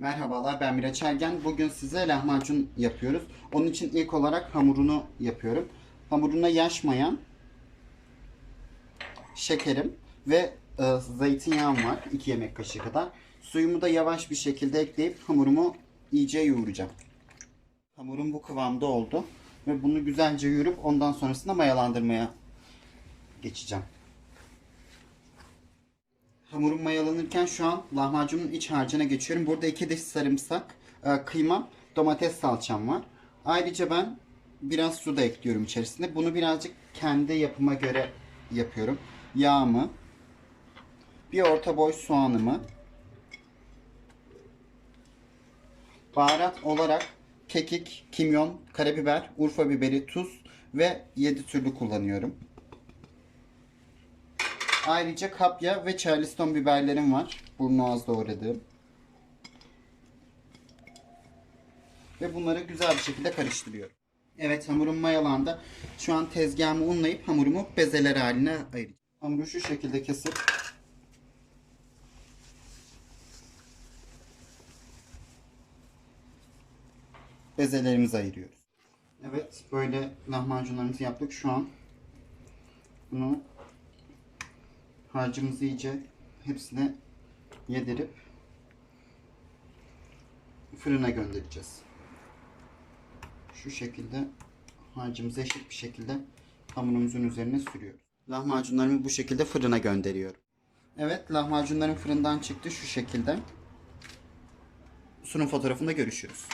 Merhabalar ben Miraç Ergen. Bugün size lahmacun yapıyoruz. Onun için ilk olarak hamurunu yapıyorum. Hamuruna yaş mayan, şekerim ve e, zeytinyağım var. 2 yemek kaşığı kadar. Suyumu da yavaş bir şekilde ekleyip hamurumu iyice yoğuracağım. Hamurum bu kıvamda oldu. Ve bunu güzelce yoğurup ondan sonrasında mayalandırmaya geçeceğim. Hamurum mayalanırken şu an lahmacunun iç harcına geçiyorum. Burada iki diş sarımsak, e, kıyma, domates salçam var. Ayrıca ben biraz su da ekliyorum içerisine. Bunu birazcık kendi yapıma göre yapıyorum. Yağımı, bir orta boy soğanımı, baharat olarak kekik, kimyon, karabiber, urfa biberi, tuz ve 7 türlü kullanıyorum. Ayrıca kapya ve charleston biberlerim var. Burnu az doğradığım. Ve bunları güzel bir şekilde karıştırıyorum. Evet hamurum mayalandı. Şu an tezgahımı unlayıp hamurumu bezeler haline ayıracağım. Hamuru şu şekilde kesip bezelerimizi ayırıyoruz. Evet böyle lahmacunlarımızı yaptık. Şu an bunu harcımızı iyice hepsine yedirip fırına göndereceğiz. Şu şekilde harcımızı eşit bir şekilde hamurumuzun üzerine sürüyoruz. Lahmacunlarımı bu şekilde fırına gönderiyorum. Evet lahmacunlarım fırından çıktı şu şekilde. Sunum fotoğrafında görüşürüz.